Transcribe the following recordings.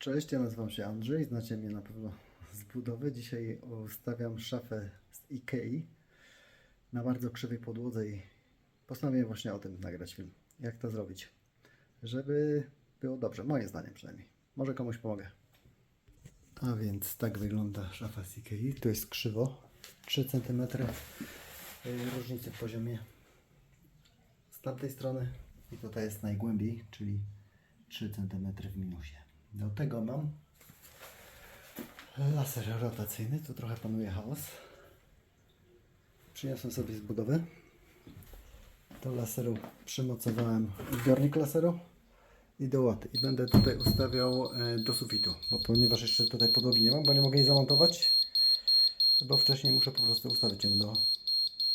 Cześć, ja nazywam się Andrzej, znacie mnie na pewno z budowy. Dzisiaj ustawiam szafę z Ikei na bardzo krzywej podłodze i postanowiłem właśnie o tym nagrać film. Jak to zrobić, żeby było dobrze, moim zdaniem przynajmniej. Może komuś pomogę. A więc tak wygląda szafa z Ikei. Tu jest krzywo, 3 cm różnicy w poziomie z tamtej strony i tutaj jest najgłębiej, czyli 3 cm w minusie. Do tego mam laser rotacyjny, tu trochę panuje chaos. Przyniosłem sobie z. Do laseru przymocowałem zbiornik laseru i do łaty. I będę tutaj ustawiał e, do sufitu, bo ponieważ jeszcze tutaj podłogi nie mam, bo nie mogę jej zamontować, bo wcześniej muszę po prostu ustawić ją do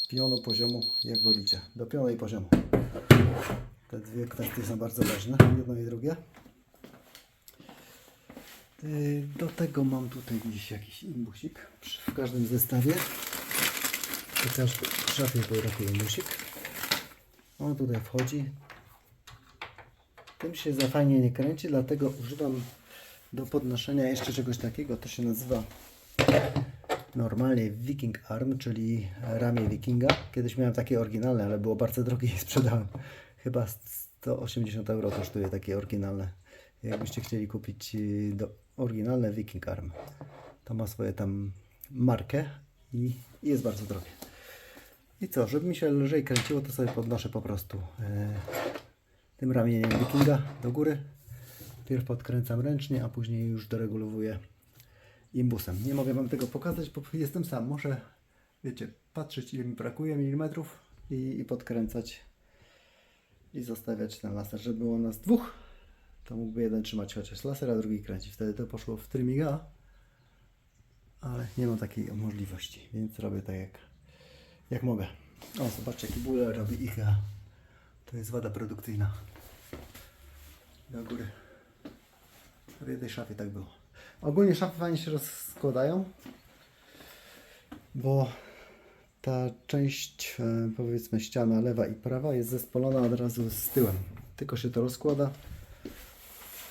pionu, poziomu, jak wolicie. Do pionu i poziomu. Te dwie kwestie są bardzo ważne, jedno i drugie. Yy, Do tego mam tutaj gdzieś jakiś imbusik w każdym zestawie. Chociaż w szafie był imbusik. On tutaj wchodzi. Tym się za fajnie nie kręci, dlatego używam do podnoszenia jeszcze czegoś takiego. To się nazywa normalnie Viking Arm, czyli ramię Wikinga. Kiedyś miałem takie oryginalne, ale było bardzo drogie i sprzedałem. Chyba 180 euro kosztuje takie oryginalne. Jakbyście chcieli kupić y, do, oryginalne Viking Arm. To ma swoje tam markę i, jest bardzo drogie. I co, żeby mi się lżej kręciło, to sobie podnoszę po prostu e, tym ramieniem Wikinga do góry. Pierw podkręcam ręcznie, a później już doregulowuję imbusem. Nie mogę Wam tego pokazać, bo jestem sam. Muszę, wiecie, patrzeć ile mi brakuje milimetrów i, i podkręcać i zostawiać ten laser, żeby było nas dwóch, to mógłby jeden trzymać chociaż laser, a drugi kręcić. Wtedy to poszło w trymiga, ale nie mam takiej możliwości, więc robię tak jak, jak mogę. O, zobaczcie jaki ból robi IKEA. To jest wada produkcyjna. Do góry. W jednej szafie tak było. Ogólnie szafy fajnie się rozkładają, bo ta część, e, powiedzmy ściana lewa i prawa jest zespolona od razu z tyłem. Tylko się to rozkłada.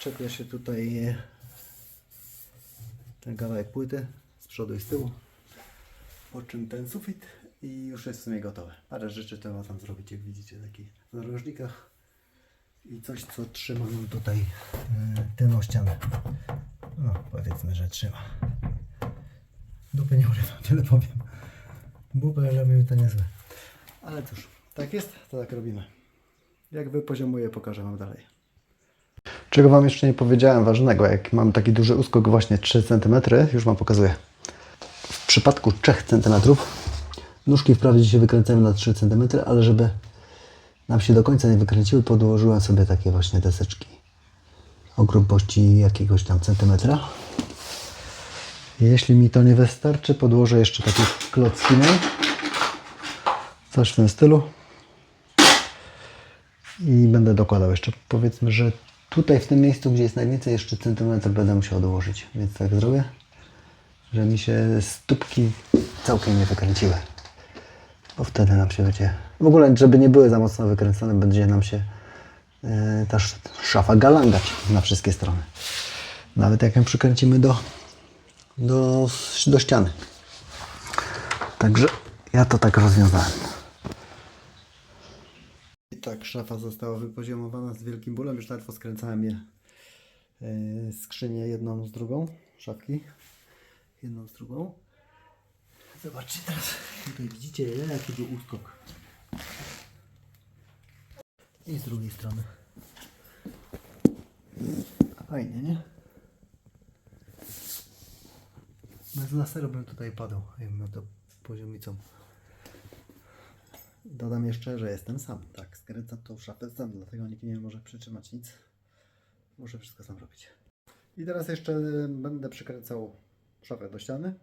Czepia się tutaj e, ten kawałek płyty z przodu i z tyłu. Po czym ten sufit i już jest w sumie gotowe. Parę rzeczy trzeba tam zrobić, jak widzicie, taki w narożnikach. I coś, co trzyma nam tutaj e, tylną ścianę. No, powiedzmy, że trzyma. Dupy nie urywam, tyle powiem. Bubel robił to niezłe. Ale cóż, tak jest, to tak robimy. Jak wypoziomuję, pokażę Wam dalej. Czego Wam jeszcze nie powiedziałem ważnego, jak mam taki duży uskok właśnie 3 cm, już Wam pokazuję. W przypadku 3 cm nóżki wprawdzie się wykręcają na 3 cm, ale żeby nam się do końca nie wykręciły, podłożyłem sobie takie właśnie deseczki o grubości jakiegoś tam centymetra. Jeśli mi to nie wystarczy, podłożę jeszcze takie klocki mej. Coś w tym stylu. I będę dokładał jeszcze. Powiedzmy, że tutaj w tym miejscu, gdzie jest najwięcej, jeszcze centymetr będę musiał dołożyć. Więc tak zrobię, że mi się stópki całkiem nie wykręciły. Bo wtedy nam się będzie... W ogóle, żeby nie były za mocno wykręcone, będzie nam się e, ta sz- szafa galangać na wszystkie strony. Nawet jak ją przykręcimy do, do, do ściany. Także ja to tak rozwiązałem. I tak szafa została wypoziomowana z wielkim bólem. Już łatwo skręcałem je yy, skrzynię jedną z drugą, szafki. Jedną z drugą. Zobaczcie teraz, tutaj widzicie jaki był uskok. I z drugiej strony. Fajnie, nie? Bez laseru bym tutaj padł, jakbym miał to poziomicą. Dodam jeszcze, że jestem sam. Tak, skręcam tą szafę sam, dlatego nikt nie może przytrzymać nic. Muszę wszystko sam robić. I teraz jeszcze będę przykręcał szafę do ściany.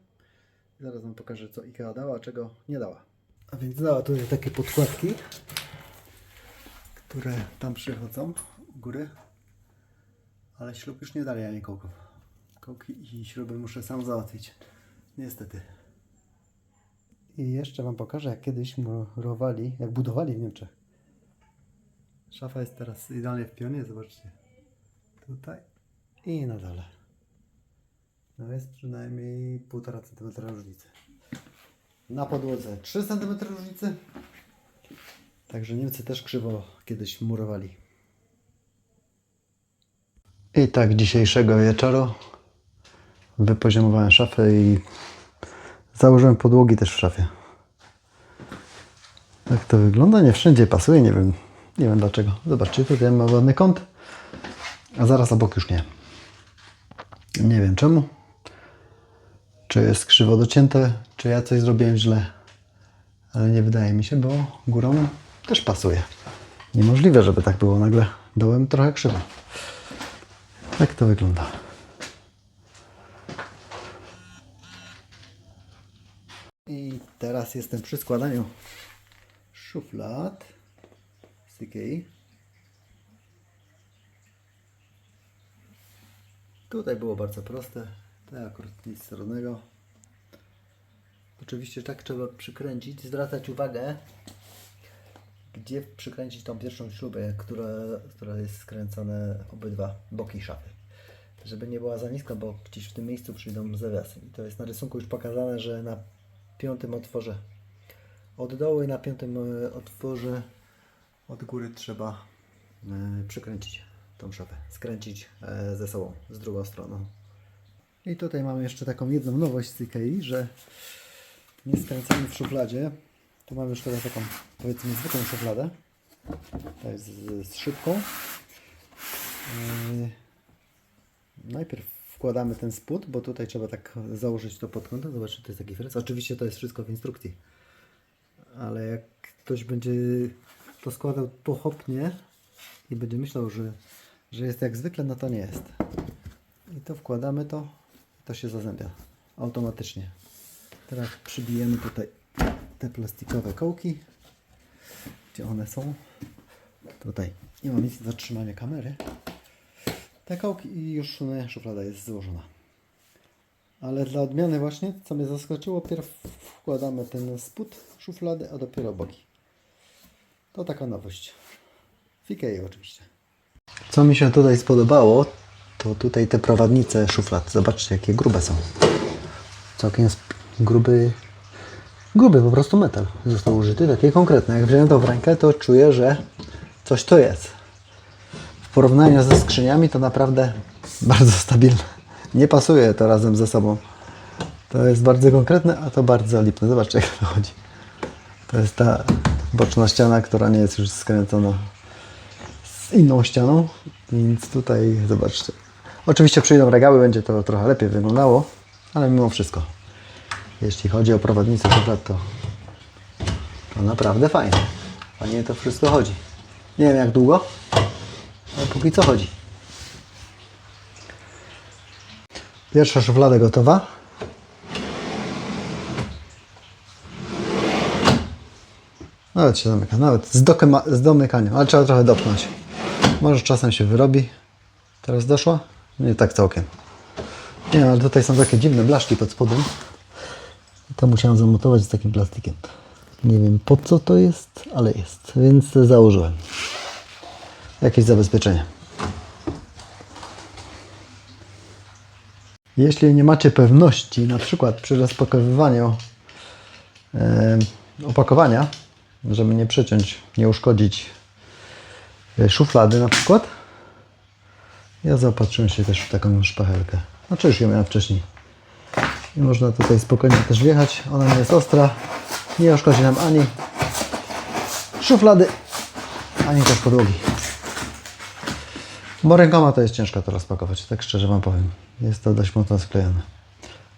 Zaraz Wam pokażę, co IKEA dała, a czego nie dała. A więc dała tutaj takie podkładki, które tam przychodzą u góry. Ale śrub już nie dali ani kołków. Kołki i śruby muszę sam załatwić. Niestety. I jeszcze Wam pokażę, jak kiedyś murowali, jak budowali w Niemczech. Szafa jest teraz idealnie w pionie, zobaczcie. Tutaj i na dole. No jest przynajmniej 1,5 cm różnicy. Na podłodze 3 cm różnicy. Także Niemcy też krzywo kiedyś murowali. I tak dzisiejszego wieczoru wypoziomowałem szafę i założyłem podłogi też w szafie. Tak to wygląda. Nie wszędzie pasuje, nie wiem, nie wiem dlaczego. Zobaczcie, tutaj ma ładny kąt, a zaraz obok już nie. Nie wiem czemu. Czy jest krzywo docięte, czy ja coś zrobiłem źle. Ale nie wydaje mi się, bo górą też pasuje. Niemożliwe, żeby tak było nagle. Dołem trochę krzywo. Tak to wygląda. I teraz jestem przy składaniu szuflad z Ikei. Tutaj było bardzo proste. To akurat nic trudnego. Oczywiście tak trzeba przykręcić, zwracać uwagę, gdzie przykręcić tą pierwszą śrubę, która, która jest skręcone obydwa boki szafy. Żeby nie była za niska, bo gdzieś w tym miejscu przyjdą zawiasy. I to jest na rysunku już pokazane, że na piątym otworze od dołu i na piątym e, otworze od góry trzeba e, przykręcić tą szafę, skręcić e, ze sobą, z drugą stroną. I tutaj mamy jeszcze taką jedną nowość z Ikei, że nie skręcamy w szufladzie. Tu mamy już teraz taką powiedzmy zwykłą szufladę. To jest z, szybką. Najpierw wkładamy ten spód, bo tutaj trzeba tak założyć to pod kątem. Zobaczcie, to jest taki fres. Oczywiście to jest wszystko w instrukcji. Ale jak ktoś będzie to składał pochopnie i będzie myślał, że, że jest jak zwykle, no to nie jest. I to wkładamy to to się zazębia automatycznie. Teraz przybijemy tutaj te plastikowe kołki. Gdzie one są? Tutaj. Nie mam nic do zatrzymania kamery. Te kołki i już e, szuflada jest złożona. Ale dla odmiany właśnie, co mnie zaskoczyło, pierw wkładamy ten spód szuflady, a dopiero boki. To taka nowość. W oczywiście. Co mi się tutaj spodobało, to tutaj te prowadnice szuflad. Zobaczcie, jakie grube są. Całkiem gruby, gruby po prostu metal został użyty, takie konkretne. Jak wziąłem to w rękę, to czuję, że coś to jest. Porównaniu ze skrzyniami to naprawdę bardzo stabilne. Nie pasuje to razem ze sobą. To jest bardzo konkretne, a to bardzo lipne. Zobaczcie, jak to chodzi. To jest ta boczna ściana, która nie jest już skręcona z inną ścianą, więc tutaj zobaczcie. Oczywiście przyjdą regały, będzie to trochę lepiej wyglądało, ale mimo wszystko, jeśli chodzi o prowadnicę to, to naprawdę fajnie. Fajnie to wszystko chodzi. Nie wiem jak długo, póki co chodzi. Pierwsza szuflada gotowa. Nawet się zamyka, nawet z, z domykaniem, ale trzeba trochę dopnąć. Może czasem się wyrobi. Teraz doszła? Nie tak całkiem. Nie, ale tutaj są takie dziwne blaszki pod spodem. To musiałem zamontować z takim plastikiem. Nie wiem po co to jest, ale jest, więc założyłem. Jakieś zabezpieczenie. Jeśli nie macie pewności, na przykład przy rozpakowywaniu e, opakowania, żeby nie przeciąć, nie uszkodzić e, szuflady na przykład, ja zaopatrzyłem się też w taką szpachelkę. Znaczy już ją miałem wcześniej. I można tutaj spokojnie też wjechać. Ona nie jest ostra. Nie uszkodzi nam ani szuflady, ani też podłogi. Bo rękoma to jest ciężko to rozpakować, tak szczerze Wam powiem. Jest to dość mocno sklejone.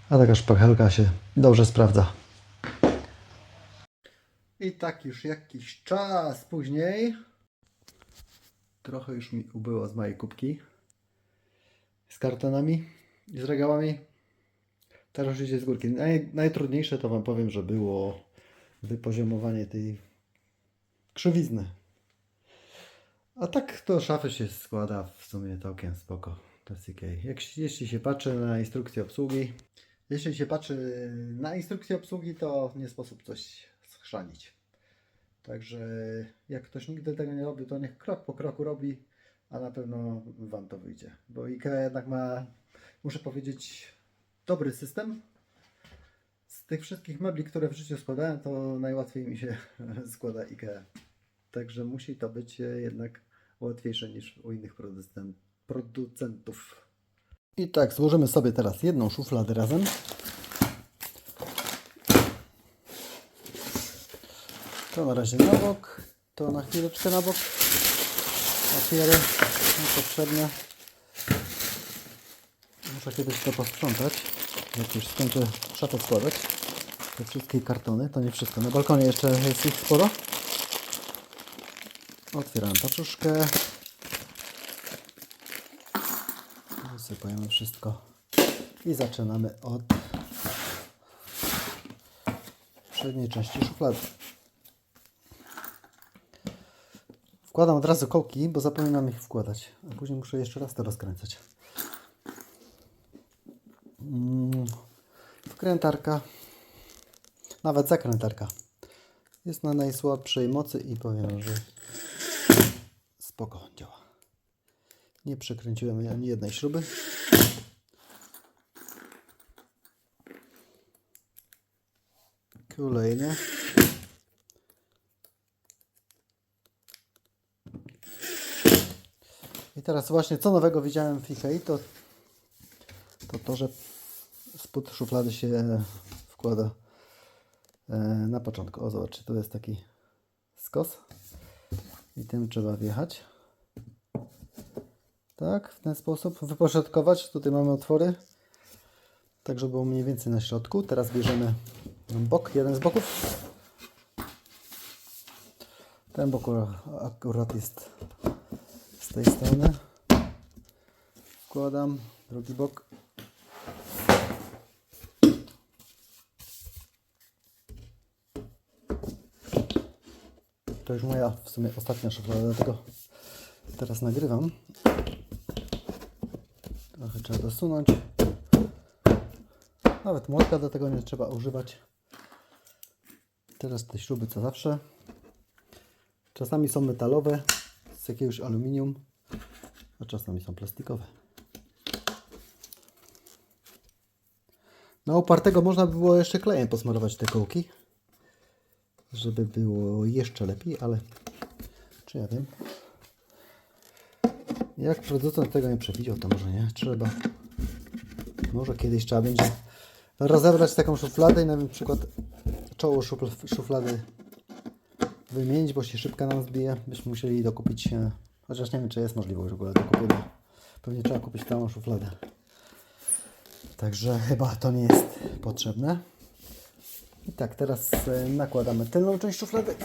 A taka szpachelka się dobrze sprawdza. I tak już jakiś czas później trochę już mi ubyło z mojej kubki z kartonami i z regałami. Teraz idzie z górki. Naj, najtrudniejsze to Wam powiem, że było wypoziomowanie tej krzywizny. A tak to szafy się składa w sumie całkiem spoko. Okej. Jak, jeśli się patrzy na instrukcję obsługi, jeśli się patrzy na instrukcję obsługi, to nie sposób coś schrzanić. Także jak ktoś nigdy tego nie robi, to niech krok po kroku robi, a na pewno Wam to wyjdzie. Bo IKEA jednak ma, muszę powiedzieć, dobry system. Z tych wszystkich mebli, które w życiu składałem, to najłatwiej mi się składa IKEA. Także musi to być e, jednak łatwiejsze niż u innych producent, producentów. I tak, złożymy sobie teraz jedną szufladę razem. To na razie na bok, to na chwileczkę na bok. Papiery niepotrzebne. Muszę kiedyś to posprzątać. Jak już skończę szafę składać. Te wszystkie kartony, to nie wszystko. Na balkonie jeszcze jest ich sporo. Otwieram paczuszkę. Wysypujemy wszystko. I zaczynamy od przedniej części szuflady. Wkładam od razu kołki, bo zapominam ich wkładać. A później muszę jeszcze raz to rozkręcać. Mm, Wkrętarka, nawet zakrętarka, jest na najsłabszej mocy i powiem, że spoko działa. Nie przekręciłem ani jednej śruby. Kolejne. I teraz właśnie co nowego widziałem w Ikei, to to, to że spód szuflady się wkłada e, na początku. O zobaczcie, tu jest taki skos i tym trzeba wjechać. Tak, w ten sposób wypośrodkować. Tutaj mamy otwory, tak żeby było mniej więcej na środku. Teraz bierzemy bok, jeden z boków. Ten bok akurat jest z tej strony. Wkładam drugi bok. To już moja w sumie ostatnia szuflada, dlatego teraz nagrywam. Trochę trzeba dosunąć. Nawet młotka do tego nie trzeba używać. Teraz te śruby co zawsze. Czasami są metalowe z jakiegoś aluminium, a czasami są plastikowe. Na opartego można by było jeszcze klejem posmarować te kołki, żeby było jeszcze lepiej, ale czy ja wiem? Jak producent tego nie przewidział, to może nie. Trzeba. Może kiedyś trzeba będzie rozebrać taką szufladę i na przykład czoło szufl- szuflady wymienić, bo się szybka nam zbije. Byśmy musieli dokupić, e, chociaż nie wiem, czy jest możliwość w ogóle dokupienia. Pewnie trzeba kupić całą szufladę. Także chyba to nie jest potrzebne. I tak, teraz e, nakładamy tylną część szuflady.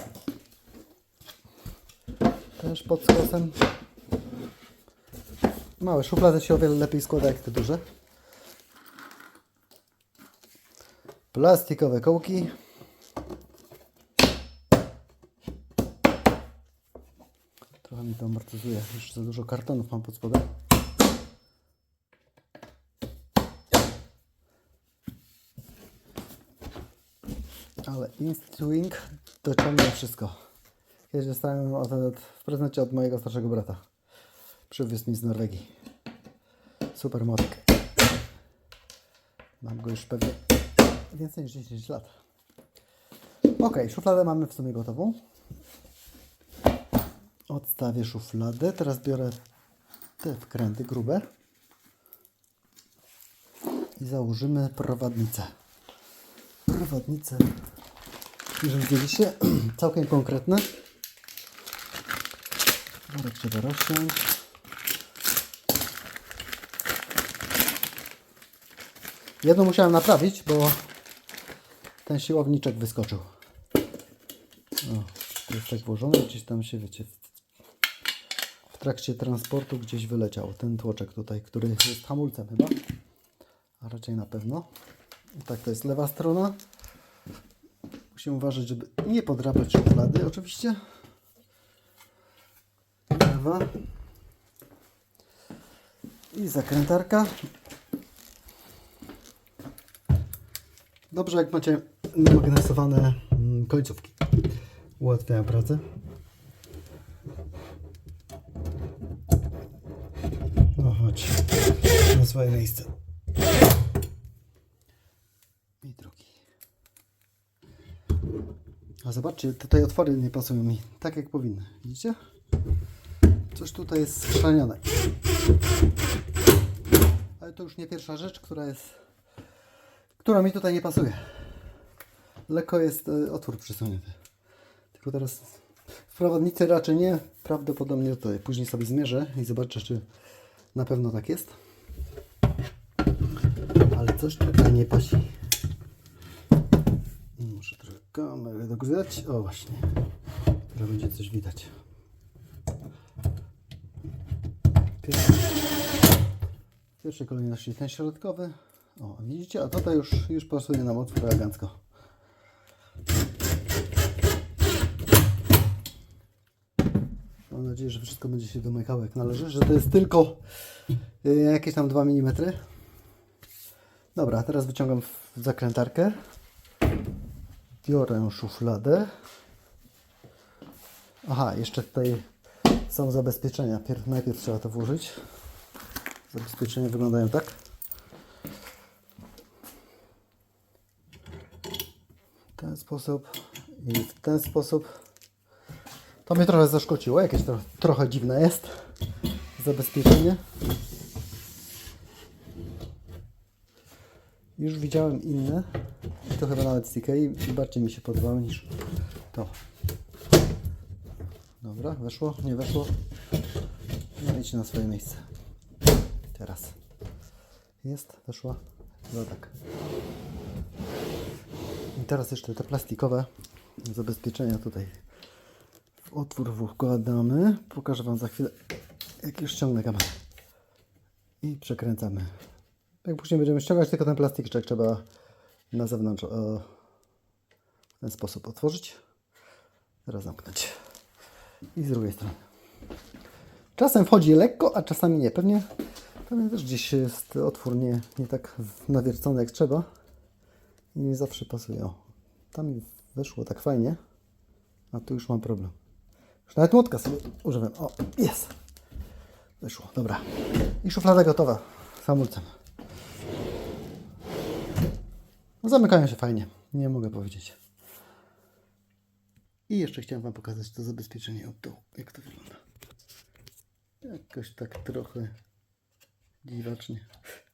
Też pod skosem. Małe szuflady się o wiele lepiej składa jak te duże. Plastikowe kołki. Trochę mi to amortyzuje. Już za dużo kartonów mam pod spodem. Ale Instwing dociągnie wszystko. Kiedyś dostałem od, w prezencie od mojego starszego brata. Przywiózł mi z Norwegii. Super motek. Mam go już pewnie więcej niż 10 lat. Ok, szufladę mamy w sumie gotową. Odstawię szufladę. Teraz biorę te wkręty grube i założymy prowadnicę. Prowadnicę, jeżeli widzieliście, całkiem konkretne. Worek trzeba rozciąć. Jedno musiałem naprawić, bo ten siłowniczek wyskoczył. O, jest tak włożone, gdzieś tam się, wiecie, w trakcie transportu gdzieś wyleciał ten tłoczek tutaj, który jest hamulcem chyba, a raczej na pewno. I tak, to jest lewa strona. Musimy uważać, żeby nie podrapać szuflady, oczywiście. Lewa. I zakrętarka. Dobrze, jak macie magnesowane mm, końcówki. Ułatwiają pracę. No chodź na swoje miejsce. I drugi. A zobaczcie, tutaj otwory nie pasują mi tak jak powinny. Widzicie? Coś tutaj jest skrzanione. Ale to już nie pierwsza rzecz, która jest, która mi tutaj nie pasuje. Lekko jest e, otwór przysunięty. Tylko teraz w prowadnicy raczej nie. Prawdopodobnie tutaj. Później sobie zmierzę i zobaczę, czy na pewno tak jest. Ale coś tutaj nie pasi. Kamerę dogrzać. O właśnie. Teraz będzie coś widać. W pierwszej kolejności ten środkowy. O, widzicie? A tutaj już, już pasuje nam otwór elegancko. Mam nadzieję, że wszystko będzie się domykało jak należy, że to jest tylko y, jakieś tam 2 mm. Dobra, teraz wyciągam zakrętarkę. Biorę szufladę. Aha, jeszcze tutaj są zabezpieczenia. Pierw, najpierw trzeba to włożyć. Zabezpieczenia wyglądają tak. W ten sposób i w ten sposób. To mnie trochę zaszkodziło. Jakieś tro, trochę dziwne jest zabezpieczenie. Już widziałem inne. To chyba nawet z bardziej mi się podobały niż to. Dobra, weszło? Nie weszło? No idź na swoje miejsce. Teraz. Jest? Weszła? No tak. I teraz jeszcze te plastikowe zabezpieczenia tutaj w otwór wkładamy. Pokażę Wam za chwilę, jak już ściągnę kamerę. I przekręcamy. Jak później będziemy ściągać, tylko ten plastikczek trzeba na zewnątrz e, w ten sposób otworzyć. Teraz zamknąć. I z drugiej strony. Czasem wchodzi lekko, a czasami nie. Pewnie, pewnie też gdzieś jest otwór nie, nie tak nawiercony jak trzeba. I nie zawsze pasuje. O, tam mi weszło tak fajnie, a tu już mam problem. Już nawet młotka sobie używam. O, jest. Wyszło, dobra. I szuflada gotowa z hamulcem. No, zamykają się fajnie, nie mogę powiedzieć. I jeszcze chciałem Wam pokazać to zabezpieczenie od dołu, jak to wygląda. Jakoś tak trochę dziwacznie.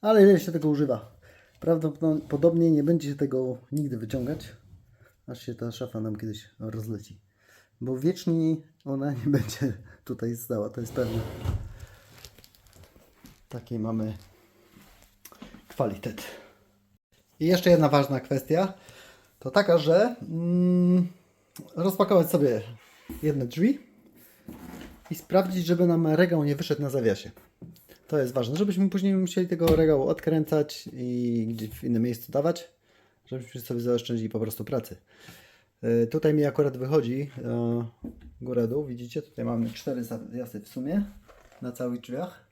Ale ile się tego używa? Prawdopodobnie nie będzie się tego nigdy wyciągać, aż się ta szafa nam kiedyś rozleci. Bo wiecznie ona nie będzie tutaj stała, to jest pewne. Taki mamy kwalitet. I jeszcze jedna ważna kwestia to taka, że mm, rozpakować sobie jedne drzwi i sprawdzić, żeby nam regał nie wyszedł na zawiasie. To jest ważne, żebyśmy później nie musieli tego regału odkręcać i gdzieś w innym miejscu dawać, żebyśmy sobie zaoszczędzili po prostu pracy. Y, Tutaj mi akurat wychodzi e, góra-dół, widzicie? Tutaj mamy cztery zawiasy w sumie na całych drzwiach.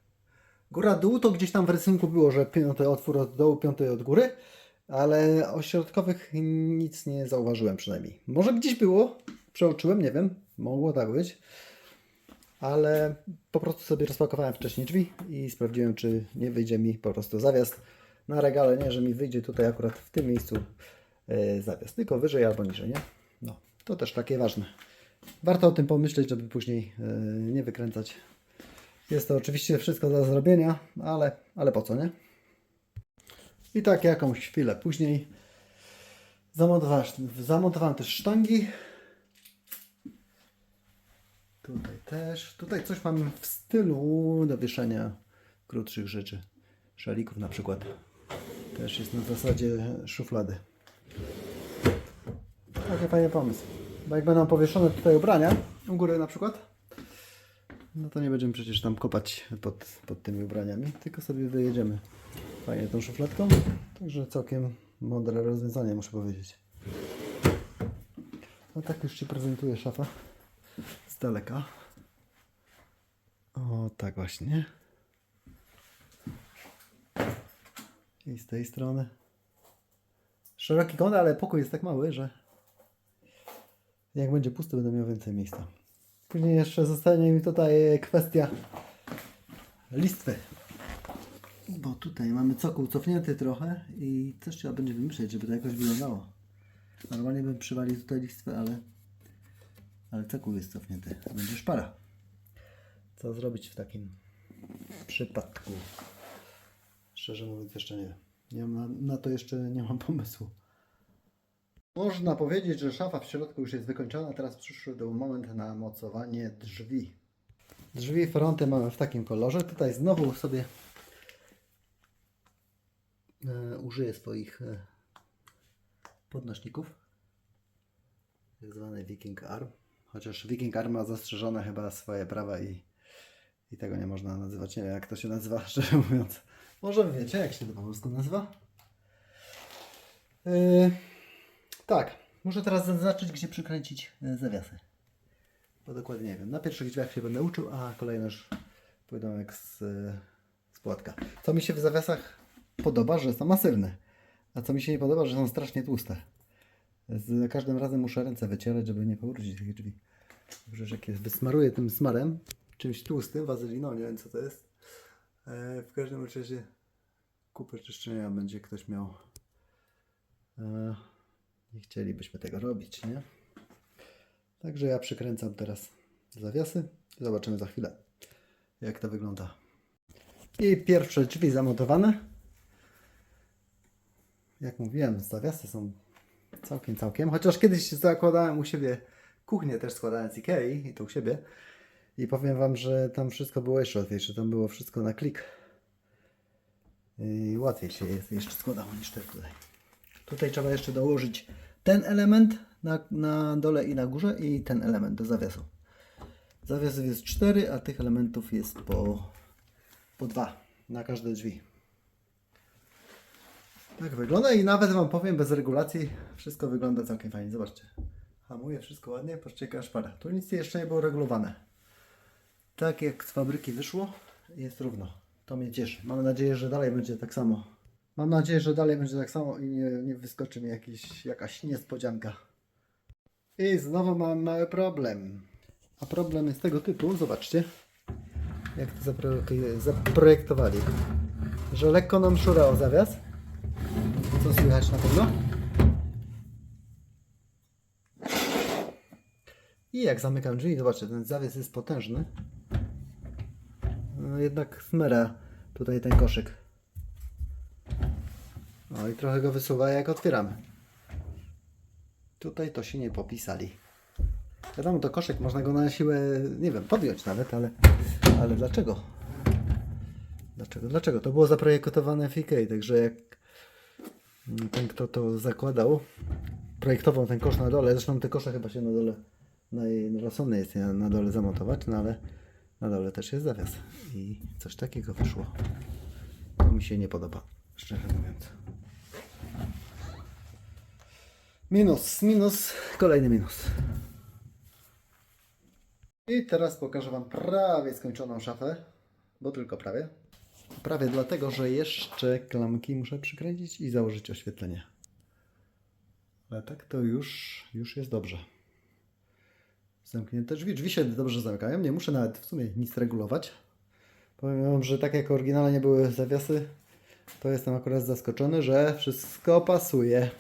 Góra-dół to gdzieś tam w rysunku było, że piąty otwór od dołu, piąty od góry, ale o środkowych nic nie zauważyłem przynajmniej. Może gdzieś było, przeoczyłem, nie wiem, mogło tak być, ale po prostu sobie rozpakowałem wcześniej drzwi i sprawdziłem, czy nie wyjdzie mi po prostu zawias na regale, nie, że mi wyjdzie tutaj akurat w tym miejscu e, zawias, tylko wyżej albo niżej, nie? No, to też takie ważne. Warto o tym pomyśleć, żeby później e, nie wykręcać jest to oczywiście wszystko do zrobienia, ale, ale po co, nie? I tak jakąś chwilę później zamontowałem, zamontowałem też sztangi. Tutaj też. Tutaj coś mam w stylu do wieszania krótszych rzeczy. Szalików na przykład. Też jest na zasadzie szuflady. Taki fajny pomysł. Bo jak będą powieszone tutaj ubrania, u góry na przykład, no to nie będziemy przecież tam kopać pod, pod tymi ubraniami, tylko sobie wyjedziemy fajnie tą szufladką. Także całkiem mądre rozwiązanie, muszę powiedzieć. No tak już się prezentuje szafa z daleka. O, tak właśnie. I z tej strony. Szeroki kąt, ale pokój jest tak mały, że jak będzie pusty, będę miał więcej miejsca. Później jeszcze zostanie mi tutaj kwestia listwy. Bo tutaj mamy cokół cofnięty trochę i coś trzeba będzie wymyśleć, żeby to jakoś wyglądało. Normalnie bym przywalił tutaj listwę, ale, ale cokół jest cofnięty. Będzie szpara. Co zrobić w takim przypadku? Szczerze mówiąc jeszcze nie nie mam na, na to jeszcze nie mam pomysłu. Można powiedzieć, że szafa w środku już jest wykończona. Teraz przyszedł moment na mocowanie drzwi. Drzwi fronty mamy w takim kolorze. Tutaj znowu sobie użyję swoich e, podnośników. Tak zwany Viking Arm. Chociaż Viking Arm ma zastrzeżone chyba swoje prawa i, i tego nie można nazywać. Nie wiem jak to się nazywa, szczerze mówiąc. Może wiecie jak się to po polsku nazywa? Yy, tak, muszę teraz zaznaczyć, gdzie przykręcić e, zawiasy. Bo dokładnie nie wiem. Na pierwszych drzwiach się będę uczył, a kolejne już pójdą jak z, e, z płatka. Co mi się w zawiasach podoba, że są masywne. A co mi się nie podoba, że są strasznie tłuste. Z każdym razem muszę ręce wycierać, żeby nie powrócić tych drzwi. Przecież jak je wysmaruję tym smarem, czymś tłustym, wazeliną, nie wiem co to jest. E, w każdym razie kupę czyszczenia będzie ktoś miał. E, nie chcielibyśmy tego robić, nie? Także ja przykręcam teraz zawiasy. Zobaczymy za chwilę, jak to wygląda. I pierwsze drzwi zamontowane. Jak mówiłem, zawiasy są całkiem, całkiem. Chociaż kiedyś zakładałem u siebie kuchnię też składałem z Ikei i to u siebie. I powiem Wam, że tam wszystko było jeszcze łatwiejsze. Tam było wszystko na klik. I łatwiej się jest jeszcze składało niż też tutaj. Tutaj trzeba jeszcze dołożyć ten element na, na dole i na górze i ten element do zawiasu. Zawiasów jest 4, a tych elementów jest po, po 2 na każde drzwi. Tak wygląda i nawet Wam powiem, bez regulacji wszystko wygląda całkiem fajnie. Zobaczcie. Hamuje wszystko ładnie, patrzcie jaka. Tu nic jeszcze nie było regulowane. Tak jak z fabryki wyszło, jest równo. To mnie cieszy. Mam nadzieję, że dalej będzie tak samo. Mam nadzieję, że dalej będzie tak samo i nie, nie wyskoczy mi jakiś, jakaś niespodzianka. I znowu mam mały problem. A problem jest tego typu, zobaczcie, jak to zaprojek- zaprojektowali. Że lekko nam szurał zawias. Co słychać na pewno? I jak zamykam drzwi, zobaczcie, ten zawias jest potężny. No jednak smera tutaj ten koszyk. No i trochę go wysuwa jak otwieramy. Tutaj to się nie popisali. Wiadomo, to koszyk, można go na siłę, nie wiem, podjąć nawet, ale, ale dlaczego? Dlaczego? Dlaczego? To było zaprojektowane w IKEA, także jak ten, kto to zakładał, projektował ten kosz na dole, zresztą te kosze chyba się na dole, najrozsądniej jest je na dole zamontować, no ale na dole też jest zawias i coś takiego wyszło. To mi się nie podoba, szczerze mówiąc. Minus, minus, kolejny minus. I teraz pokażę Wam prawie skończoną szafę, bo tylko prawie. Prawie dlatego, że jeszcze klamki muszę przykręcić i założyć oświetlenie. Ale tak to już, już jest dobrze. Zamknięte drzwi. Drzwi się dobrze zamykają. Nie muszę nawet w sumie nic regulować. Powiem Wam, że tak jak oryginalnie były zawiasy, to jestem akurat zaskoczony, że wszystko pasuje.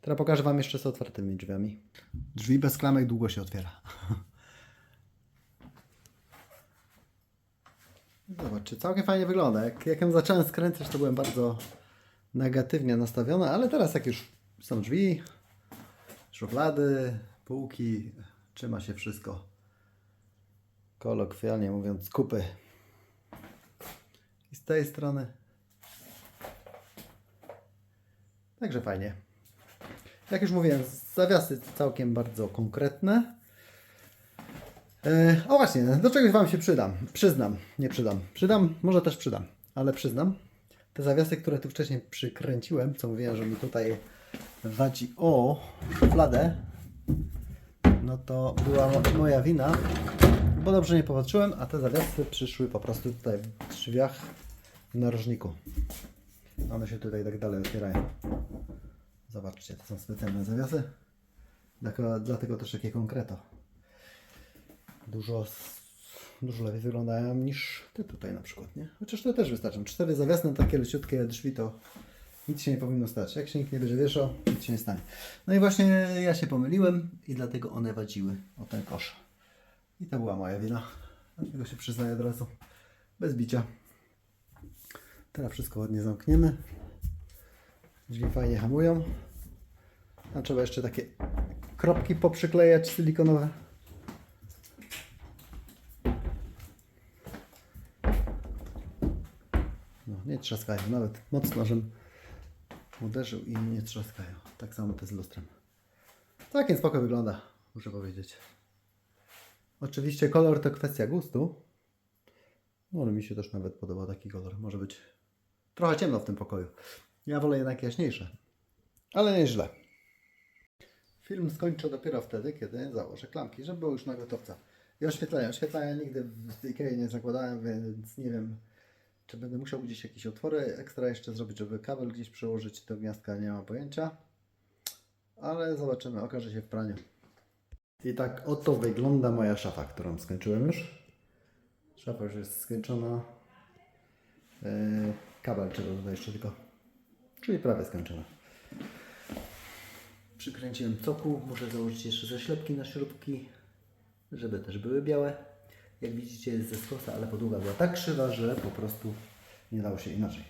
Teraz pokażę Wam jeszcze z otwartymi drzwiami. Drzwi bez klamek długo się otwiera. Zobaczcie, całkiem fajnie wygląda. Jak, jak ją zacząłem skręcać, to byłem bardzo negatywnie nastawiony, ale teraz jak już są drzwi, szuflady, półki, trzyma się wszystko. Kolokwialnie mówiąc, kupy. I z tej strony. Także fajnie. Jak już mówiłem, zawiasy całkiem bardzo konkretne. E, o właśnie, do czegoś Wam się przydam. Przyznam, nie przydam. Przydam, może też przydam, ale przyznam. Te zawiasy, które tu wcześniej przykręciłem, co mówiłem, że mi tutaj wadzi o szufladę, no to była mo- moja wina, bo dobrze nie popatrzyłem, a te zawiasy przyszły po prostu tutaj w drzwiach w narożniku. One się tutaj tak dalej otwierają. Zobaczcie, to są specjalne zawiasy. Dlatego, dlatego też takie konkreto. Dużo, dużo lepiej wyglądają niż te tutaj na przykład, nie? Chociaż te też wystarczą. Cztery zawiasne, takie leciutkie drzwi to nic się nie powinno stać. Jak się nikt nie będzie wieszał, nic się nie stanie. No i właśnie ja się pomyliłem i dlatego one wadziły o ten kosz. I to była moja wina. Dlatego się przyznaję od razu. Bez bicia. Teraz wszystko ładnie zamkniemy. Drzwi fajnie hamują. A trzeba jeszcze takie kropki poprzyklejać silikonowe. Nie trzaskają. Nawet mocno, żem uderzył i nie trzaskają. Tak samo to z lustrem. Całkiem spoko wygląda, muszę powiedzieć. Oczywiście kolor to kwestia gustu. No ale mi się też nawet podoba taki kolor. Może być trochę ciemno w tym pokoju. Ja wolę jednak jaśniejsze. Ale nieźle. Film skończę dopiero wtedy, kiedy założę klamki, żeby było już na gotowca. I oświetlenia. Oświetlenia nigdy w Ikei nie zakładałem, więc nie wiem, czy będę musiał gdzieś jakieś otwory ekstra jeszcze zrobić, żeby kabel gdzieś przełożyć do gniazdka, nie mam pojęcia. Ale zobaczymy, okaże się w praniu. I tak oto wygląda moja szafa, którą skończyłem już. Szafa już jest skończona. Yy, kabel trzeba tutaj jeszcze tylko. Czyli prawie skończona. Przykręciłem coku, muszę założyć jeszcze zaślepki na śrubki, żeby też były białe. Jak widzicie jest ze skosa, ale podługa była tak krzywa, że po prostu nie dało się inaczej.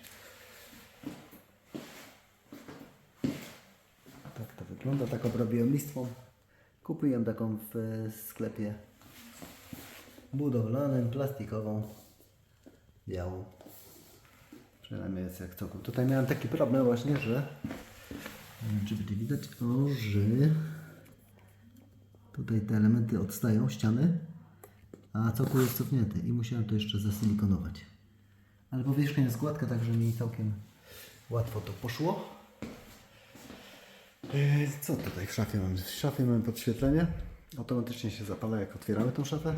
Tak to wygląda, tak obrobiłem listwą. Kupiłem taką w e, sklepie budowlanym, plastikową, białą. Przynajmniej jest jak cokół. Tutaj miałem taki problem właśnie, że nie wiem, czy będzie widać, o, że tutaj te elementy odstają, ściany, a cokół jest cofnięty i musiałem to jeszcze zasilikonować. Ale powierzchnia jest gładka, także mi całkiem łatwo to poszło. Yy, Co tutaj w szafie mamy? W szafie mamy podświetlenie. Automatycznie się zapala, jak otwieramy tą szafę.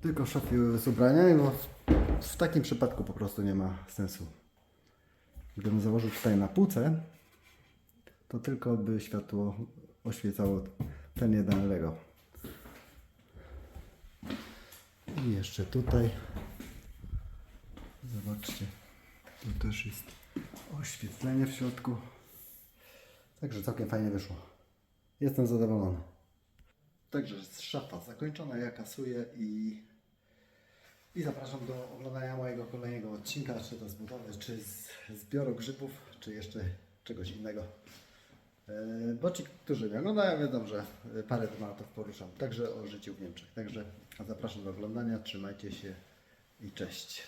Tylko w szafie z ubraniami, bo w takim przypadku po prostu nie ma sensu. Gdybym założył tutaj na półce, to tylko by światło oświecało ten jeden Lego. I jeszcze tutaj. Zobaczcie. Tu też jest oświetlenie w środku. Także całkiem fajnie wyszło. Jestem zadowolony. Także szafa zakończona, ja kasuję i, i zapraszam do oglądania mojego kolejnego odcinka, czy to z budowy, czy z zbioru grzybów, czy jeszcze czegoś innego. E, Bo ci, którzy mnie oglądają, wiedzą, że parę tematów poruszam, także o życiu w Niemczech. Także zapraszam do oglądania, trzymajcie się i cześć.